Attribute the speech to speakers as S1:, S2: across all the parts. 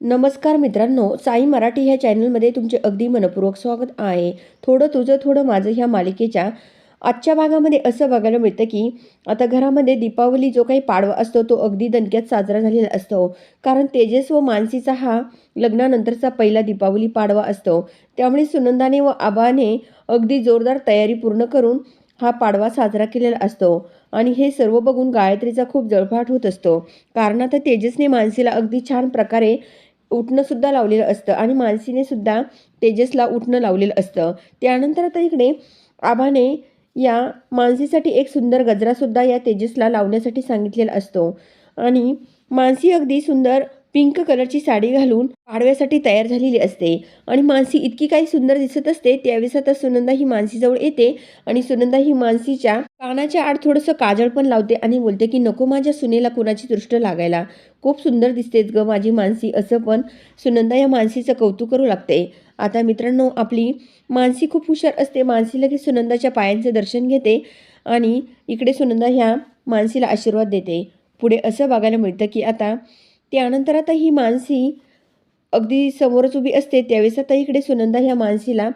S1: नमस्कार मित्रांनो साई मराठी ह्या चॅनलमध्ये तुमचे अगदी मनपूर्वक स्वागत आहे. थोडं तुझं थोडं माझं ह्या मालिकेच्या आजच्या भागामध्ये असं बघायला मिळतं की आता घरामध्ये दीपावली जो काही पाडवा असतो तो अगदी दणक्यात साजरा झालेला असतो. कारण तेजस व मानसीचा हा लग्नानंतरचा पहिला दीपावली पाडवा असतो. त्यामुळे सुनंदाने व आबाने अगदी जोरदार तयारी पूर्ण करून हा पाडवा साजरा केलेला असतो. आणि हे सर्व बघून गायत्रीचा खूप जळफाट होत असतो. कारण आता तेजसने मानसीला अगदी छान प्रकारे उठणंसुद्धा लावलेलं असतं आणि मानसीने सुद्धा तेजसला उठणं लावलेलं असतं. त्यानंतर आता इकडे आभाने या मानसीसाठी एक सुंदर गजरासुद्धा या तेजसला लावण्यासाठी सांगितलेला असतो. आणि मानसी अगदी सुंदर पिंक कलरची साडी घालून पाडव्यासाठी तयार झालेली असते. आणि मानसी इतकी काही सुंदर दिसत असते त्यावेळेस आता सुनंदा ही मानसीजवळ येते आणि सुनंदा ही मानसीच्या कानाच्या आड थोडंसं काजळ पण लावते आणि बोलते की नको माझ्या सुनेला कुणाची दृष्ट लागायला. खूप सुंदर दिसतेच ग माझी मानसी असं पण सुनंदा या मानसीचं कौतुक करू लागते. आता मित्रांनो आपली मानसी खूप हुशार असते. मानसी लगेच सुनंदाच्या पायांचं दर्शन घेते आणि इकडे सुनंदा ह्या मानसीला आशीर्वाद देते. पुढे असं बघायला मिळतं की आता त्यानंतर आता ही मानसी अगदी समोरच उभी असते त्यावेळेस आता इकडे सुनंदा ह्या मानसीला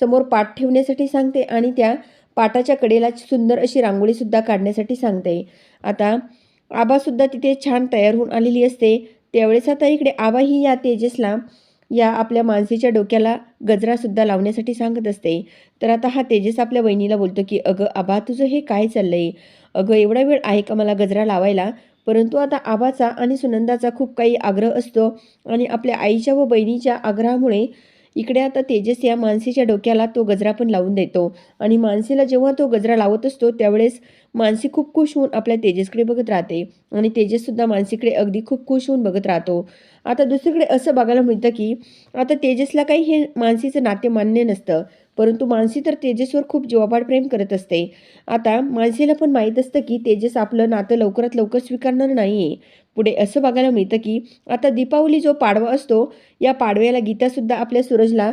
S1: समोर पाठ ठेवण्यासाठी सांगते आणि त्या पाटाच्या कडेला सुंदर अशी रांगोळीसुद्धा काढण्यासाठी सांगते. आता आबासुद्धा तिथे छान तयार होऊन आलेली असते. त्यावेळेस आता इकडे आबा ही या तेजसला या आपल्या मानसीच्या डोक्याला गजरासुद्धा लावण्यासाठी सांगत असते. तर आता हा तेजस आपल्या वहिनीला बोलतो की अगं आबा तुझं हे काय चाललंय? अगं एवढा वेळ आहे का मला गजरा लावायला? परंतु आता आबाचा आणि सुनंदाचा खूप काही आग्रह असतो आणि आपल्या आईच्या व बहिणीच्या आग्रहामुळे इकडे आता तेजस या मानसीच्या डोक्याला तो गजरा पण लावून देतो. आणि मानसीला जेव्हा तो गजरा लावत असतो त्यावेळेस मानसी खूप खुश होऊन आपल्या तेजसकडे बघत राहते. आणि तेजससुद्धा मानसीकडे अगदी खूप खुश होऊन बघत राहतो. आता दुसरीकडे असं बघायला मिळतं की आता तेजसला काही हे मानसीचं नाते मान्य नसतं. परंतु मानसी तर तेजसवर खूप जीवापाड प्रेम करत असते. आता मानसीला पण माहीत असतं की तेजस आपलं नातं लवकरात लवकर स्वीकारणार नाही आहे पुढे असं बघायला मिळतं की आता दीपावली जो पाडवा असतो या पाडव्याला गीतासुद्धा आपल्या सूरजला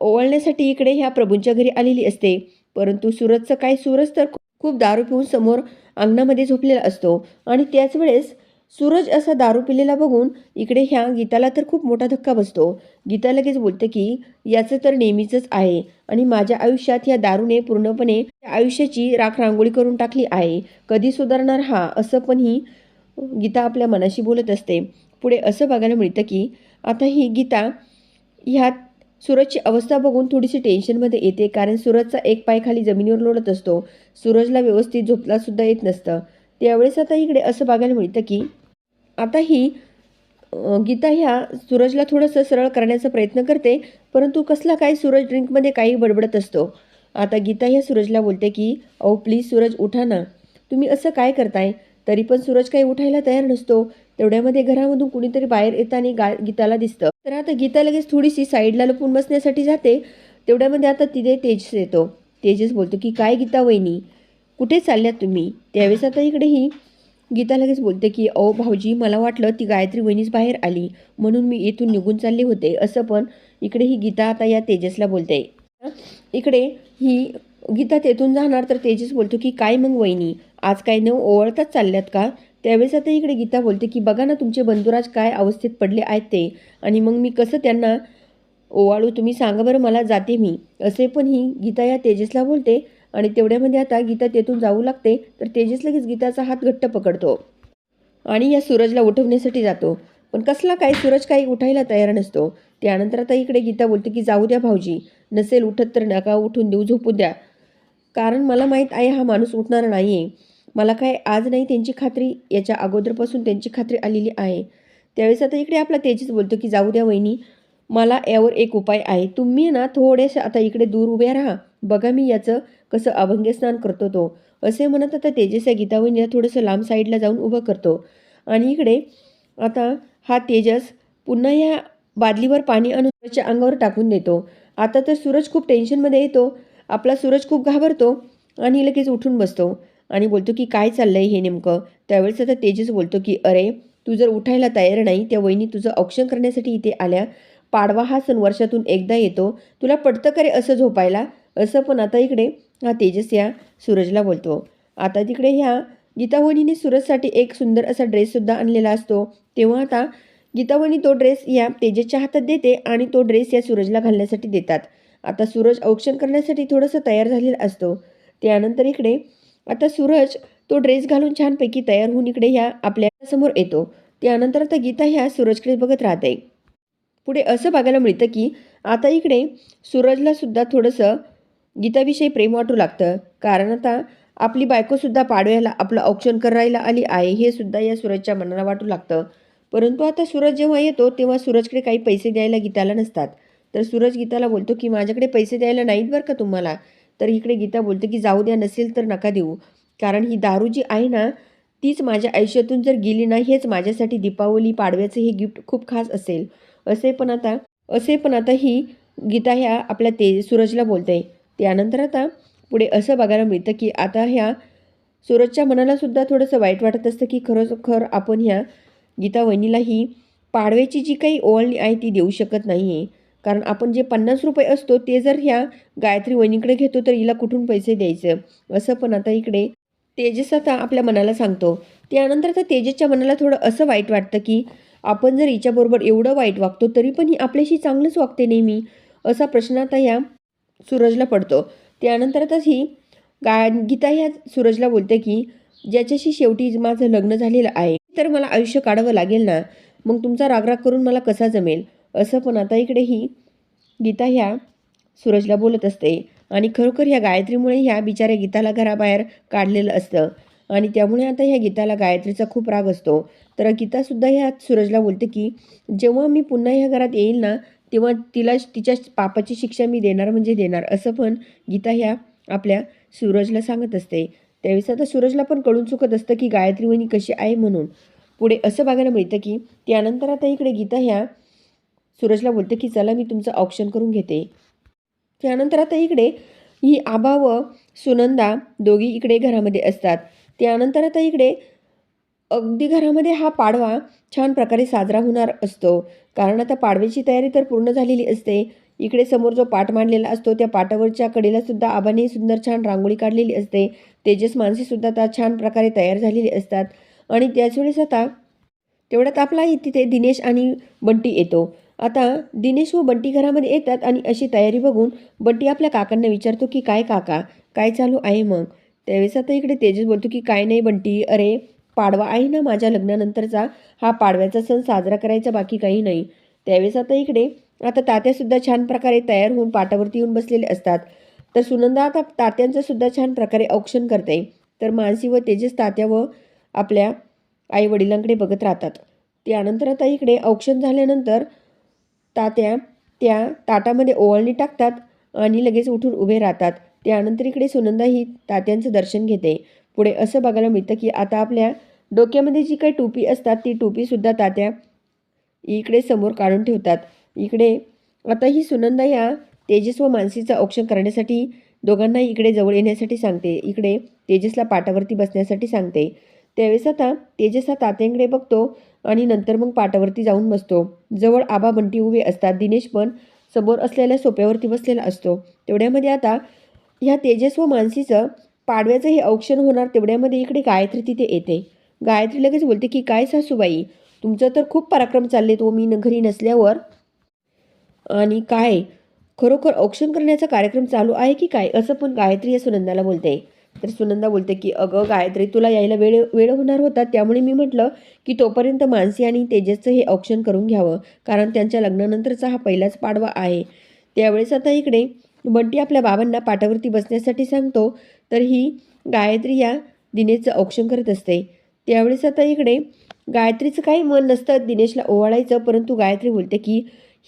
S1: ओवाळण्यासाठी इकडे ह्या प्रभूंच्या घरी आलेली असते. परंतु सूरजचं काय सूरज तर खूप दारू पिऊन समोर अंगणामध्ये झोपलेला असतो. आणि त्याच वेळेस सूरज असा दारू पिलेला बघून इकडे ह्या गीताला तर खूप मोठा धक्का बसतो. गीता लगेच बोलते की याचं तर नेहमीचंच आहे आणि माझ्या आयुष्यात या दारूने पूर्णपणे आयुष्याची राख रांगोळी करून टाकली आहे. कधी सुधारणार हा? असं पण ही गीता आपल्या मनाशी बोलत असते. पुढे असं बघायला मिळतं की आता ही गीता ह्यात सूरजची अवस्था बघून थोडीशी टेन्शनमध्ये येते कारण सूरजचा एक पाय खाली जमिनीवर लोळत असतो. सूरजला व्यवस्थित झोपलासुद्धा येत नसतं. त्यावेळेस आता इकडे असं बघायला मिळतं की आता ही गीता ह्या सूरजला थोडंसं सरळ करण्याचा प्रयत्न करते परंतु कसला काय सूरज ड्रिंकमध्ये काही बडबडत असतो. आता गीता ह्या सूरजला बोलते की अहो प्लीज सूरज उठा ना. तुम्ही असं काय करताय? तरी पण सूरज काही उठायला तयार नसतो. तेवढ्यामध्ये घरामधून कुणीतरी बाहेर येताना गा गीताला दिसतं. तर आता गीता लगेच थोडीशी साईडला लपून बसण्यासाठी जाते. तेवढ्यामध्ये आता तिथे तेजस येतो. तेजस बोलतो की काय गीता वहिनी कुठे चालल्यात तुम्ही? त्यावेळेस आता इकडे ही गीता लगेच बोलते की अहो भाऊजी मला वाटलं ती गायत्री वहिनीच बाहेर आली. म्हणून मी इथून निघून चालले होते. असं पण इकडे ही गीता आता या तेजसला बोलते. इकडे ही गीता तेथून जाणार तर तेजस बोलतो की काय मग वहिनी आज काय न ओवळताच चालल्यात का? त्यावेळेस आता इकडे गीता बोलते की बघा ना तुमचे बंधुराज काय अवस्थेत पडले आहेत ते. आणि मग मी कसं त्यांना ओवाळू? तुम्ही सांगा बरं मला जाते मी. असे पण ही गीता या तेजसला बोलते. आणि तेवढ्यामध्ये आता गीता तेथून जाऊ लागते तर तेजस लगेच गीताचा हात घट्ट पकडतो आणि या सूरजला उठवण्यासाठी जातो. पण कसला काय सूरज काही उठायला तयार नसतो. त्यानंतर आता इकडे गीता बोलते की जाऊ द्या भाऊजी नसेल उठत तर नका उठून देऊ झोपू द्या. कारण मला माहीत आहे हा माणूस उठणार नाही आहे मला काय आज नाही त्यांची खात्री याच्या अगोदरपासून त्यांची खात्री आलेली आहे. त्यावेळेस आता इकडे आपला तेजस बोलतो की जाऊ द्या वहिनी मला यावर एक उपाय आहे. तुम्ही ना थोडेसे आता इकडे दूर उभ्या राहा. बघा मी याचं कसं अभंग्य स्नान करतो तो. असे म्हणत आता तेजस या गीतावहिनीला थोडंसं लांब साईडला जाऊन उभं करतो. आणि इकडे आता हा तेजस पुन्हा ह्या बादलीवर पाणी अनुच्या अंगावर टाकून देतो. आता तर सूरज खूप टेन्शनमध्ये येतो. आपला सूरज खूप घाबरतो आणि लगेच उठून बसतो. आणि बोलतो की काय चाललं आहे हे नेमकं? त्यावेळेस आता तेजस बोलतो की अरे तू जर उठायला तयार नाही त्या वहिनी तुझं औक्षण करण्यासाठी इथे आल्या. पाडवा हा सण वर्षातून एकदा येतो. तुला पडतं करे असं झोपायला? असं पण आता इकडे हा तेजस या सूरजला बोलतो. आता तिकडे ह्या गीतावणीने सूरजसाठी एक सुंदर असा ड्रेससुद्धा आणलेला असतो. तेव्हा आता गीतावणी तो ड्रेस या तेजसच्या हातात देते आणि तो ड्रेस या सूरजला घालण्यासाठी देतात. आता सूरज औक्षण करण्यासाठी थोडंसं तयार झालेला असतो. त्यानंतर इकडे आता सूरज तो ड्रेस घालून छानपैकी तयार होऊन इकडे ह्या आपल्यासमोर येतो. त्यानंतर आता गीता ह्या सूरजकडे बघत राहते. पुढे असं बघायला मिळतं की आता इकडे सूरजलासुद्धा थोडंसं गीताविषयी प्रेम वाटू लागतं. कारण आता आपली बायकोसुद्धा पाडव्याला आपलं औक्षण करायला आली आहे हे सुद्धा या सूरजच्या मनाला वाटू लागतं. परंतु आता सूरज जेव्हा येतो तेव्हा सूरजकडे काही पैसे द्यायला गीताला नसतात. तर सूरज गीताला बोलतो की माझ्याकडे पैसे द्यायला नाहीत बरं का तुम्हाला? तर इकडे गीता बोलते की जाऊ द्या नसेल तर नका देऊ. कारण ही दारू जी आहे ना तीच माझ्या आयुष्यातून जर गेली ना हेच माझ्यासाठी दीपावली पाडव्याचं हे गिफ्ट खूप खास असेल. असे पण आता असे पण आता ही गीता ह्या आपल्या ते सूरजला बोलते. त्यानंतर आता पुढे असं बघायला मिळतं की आता ह्या सूरजच्या मनालासुद्धा थोडंसं वाईट वाटत असतं की खरंच खर आपण ह्या गीता वहिनीला ही पाडव्याची जी काही ओळणी आहे ती देऊ शकत नाही आहे कारण आपण जे पन्नास रुपये असतो ते जर ह्या गायत्री वहिनीकडे घेतो तर हिला कुठून पैसे द्यायचं? असं पण आता इकडे तेजस आता आपल्या मनाला सांगतो. त्यानंतर आता तेजसच्या मनाला थोडं असं वाईट वाटतं की आपण जर हिच्याबरोबर एवढं वाईट वागतो तरी पण ही आपल्याशी चांगलंच वागते नेहमी असा प्रश्न आता ह्या सूरजला पडतो. त्यानंतर ही गा गीता ह्या सूरजला बोलते की ज्याच्याशी शेवटी माझं लग्न झालेलं आहे तर मला आयुष्य काढावं लागेल ना? मग तुमचा रागराग करून मला कसा जमेल? असं पण आता इकडे ही गीता ह्या सूरजला बोलत असते. आणि खरोखर ह्या गायत्रीमुळे ह्या बिचाऱ्या गीताला घराबाहेर काढलेलं असतं. आणि त्यामुळे आता ह्या गीताला गायत्रीचा खूप राग असतो. तर गीतासुद्धा ह्या सूरजला बोलते की जेव्हा मी पुन्हा ह्या घरात येईल ना तेव्हा तिला तिच्या पापाची शिक्षा मी देणार म्हणजे देणार असं पण गीता ह्या आपल्या सूरजला सांगत असते. त्यावेळेस आता सूरजला पण कळून चुकत असतं की गायत्री वहिनी कशी आहे म्हणून. पुढे असं बघायला मिळतं की त्यानंतर आता इकडे गीता ह्या सूरजला बोलते की चला मी तुमचं ऑप्शन करून घेते. त्यानंतर आता इकडे ही आबा व सुनंदा दोघी इकडे घरामध्ये असतात. त्यानंतर आता इकडे अगदी घरामध्ये हा पाडवा छान प्रकारे साजरा होणार असतो. कारण आता पाडव्याची तयारी तर पूर्ण झालेली असते. इकडे समोर जो पाट मांडलेला असतो त्या पाटावरच्या कडेला सुद्धा आबाने सुंदर छान रांगोळी काढलेली असते. तेजस माणसेसुद्धा आता छान प्रकारे तयार झालेली असतात. आणि त्याच वेळेस आता तेवढ्यात आपला तिथे दिनेश आणि बंटी येतो. आता दिनेश व बंटी घरामध्ये येतात आणि अशी तयारी बघून बंटी आपल्या काकांना विचारतो की काय काका? काय चालू आहे मग? त्यावेळेस आता इकडे तेजस बोलतो की काय नाही बंटी अरे पाडवा आहे ना माझ्या लग्नानंतरचा. हा पाडव्याचा सण साजरा करायचा बाकी काही नाही. त्यावेळेस आता इकडे आता तात्यासुद्धा छान प्रकारे तयार होऊन पाटावरती येऊन बसलेले असतात. तर सुनंदा आता तात्यांचं सुद्धा छान प्रकारे औक्षण करते. तर मानसी व तेजस तात्या व आपल्या आई वडिलांकडे बघत राहतात. त्यानंतर आता इकडे औक्षण झाल्यानंतर तात्या त्या ताटामध्ये ओवाळणी टाकतात आणि लगेच उठून उभे राहतात. त्यानंतर इकडे सुनंदा ही तात्यांचं दर्शन घेते. पुढे असं बघायला मिळतं की आता आपल्या डोक्यामध्ये जी काही टोपी असतात ती टोपीसुद्धा तात्या इकडे समोर काढून ठेवतात. इकडे आता ही सुनंदा या तेजस व मानसीचं औक्षण करण्यासाठी दोघांना इकडे जवळ येण्यासाठी सांगते. इकडे तेजसला पाटावरती बसण्यासाठी सांगते. त्यावेळेस आता तेजस हा तात्यांकडे बघतो आणि नंतर मग पाटावरती जाऊन बसतो. जवळ आबा बंटी उभे असतात. दिनेश पण समोर असलेल्या सोप्यावरती बसलेला असतो. तेवढ्यामध्ये आता ह्या तेजस व मानसीचं पाडव्याचं हे औक्षण होणार तेवढ्यामध्ये इकडे गायत्री तिथे येते. गायत्री लगेच बोलते की काय सासूबाई तुमचं तर खूप पराक्रम चालले तो हो, मी न- घरी नसल्यावर. आणि काय? खरोखर औक्षण करण्याचा कार्यक्रम चालू आहे की काय? असं पण गायत्री या सुनंदाला बोलते. तर सुनंदा बोलते की अगं गायत्री तुला यायला वेळ वेळ होणार होता त्यामुळे मी म्हटलं की तोपर्यंत मानसी आणि तेजसचं हे औक्षण करून घ्यावं कारण त्यांच्या लग्नानंतरचा हा पहिलाच पाडवा आहे. त्यावेळेस आता इकडे बंटी आपल्या बाबांना पाटावरती बसण्यासाठी सांगतो तर ही गायत्री या दिनेशचं औक्षण करत असते. त्यावेळेस आता इकडे गायत्रीचं काही मन नसतं दिनेशला ओवाळायचं परंतु गायत्री बोलते की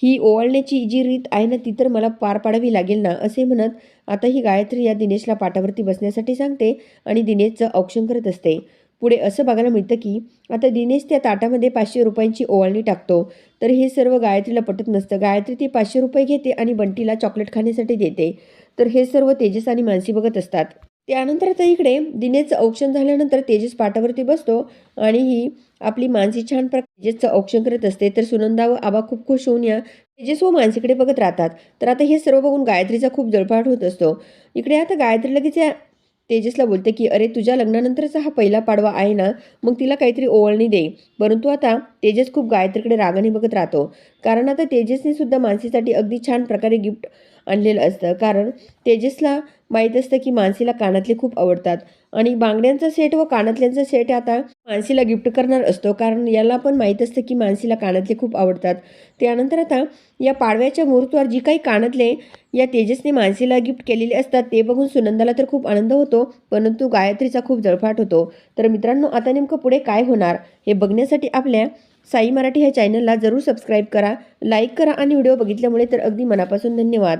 S1: ही ओवाळण्याची जी रीत आहे ना ती तर मला पार पाडावी लागेल ना असे म्हणत आता ही गायत्री या दिनेशला पाटावरती बसण्यासाठी सांगते आणि दिनेशचं औक्षण करत असते. पुढे असं बघायला मिळतं की आता दिनेश त्या ताटामध्ये पाचशे रुपयांची ओवाळणी टाकतो. तर हे सर्व गायत्रीला पटत नसतं. गायत्री ती पाचशे रुपये घेते आणि बंटीला चॉकलेट खाण्यासाठी देते. तर हे सर्व तेजस आणि मानसी बघत असतात. त्यानंतर आता इकडे दिनेशचं औक्षण झाल्यानंतर तेजस पाटावरती बसतो आणि ही आपली मानसी छान प्रकारे तेजसचं औक्षण करत असते. तर सुनंदा व आबा खूप खुश होऊन या तेजस व मानसीकडे बघत राहतात. तर आता हे सर्व बघून गायत्रीचा खूप जळपाट होत असतो. इकडे आता गायत्री लगेच तेजसला बोलते की अरे तुझ्या लग्नानंतरचा हा पहिला पाडवा आहे ना मग तिला काहीतरी ओवळणी दे. परंतु आता तेजस खूप गायत्रीकडे रागाने बघत राहतो. कारण आता तेजसने सुद्धा मानसीसाठी अगदी छान प्रकारे गिफ्ट आणलेलं असतं. कारण तेजसला माहीत असतं की मानसीला कानातले खूप आवडतात. आणि बांगड्यांचा सेट व कानातल्यांचा सेट आता मानसीला गिफ्ट करणार असतो. कारण याला पण माहीत असतं की मानसीला कानातले खूप आवडतात. त्यानंतर आता या पाडव्याच्या मुहूर्तावर जी काही कानातले या तेजसने मानसीला गिफ्ट केलेले असतात ते बघून सुनंदाला तर खूप आनंद होतो. परंतु गायत्रीचा खूप जळफाट होतो. तर मित्रांनो आता नेमकं पुढे काय होणार हे बघण्यासाठी आपल्या साई मराठी ह्या चॅनलला जरूर सबस्क्राईब करा लाईक करा आणि व्हिडिओ बघितल्यामुळे तर अगदी मनापासून धन्यवाद.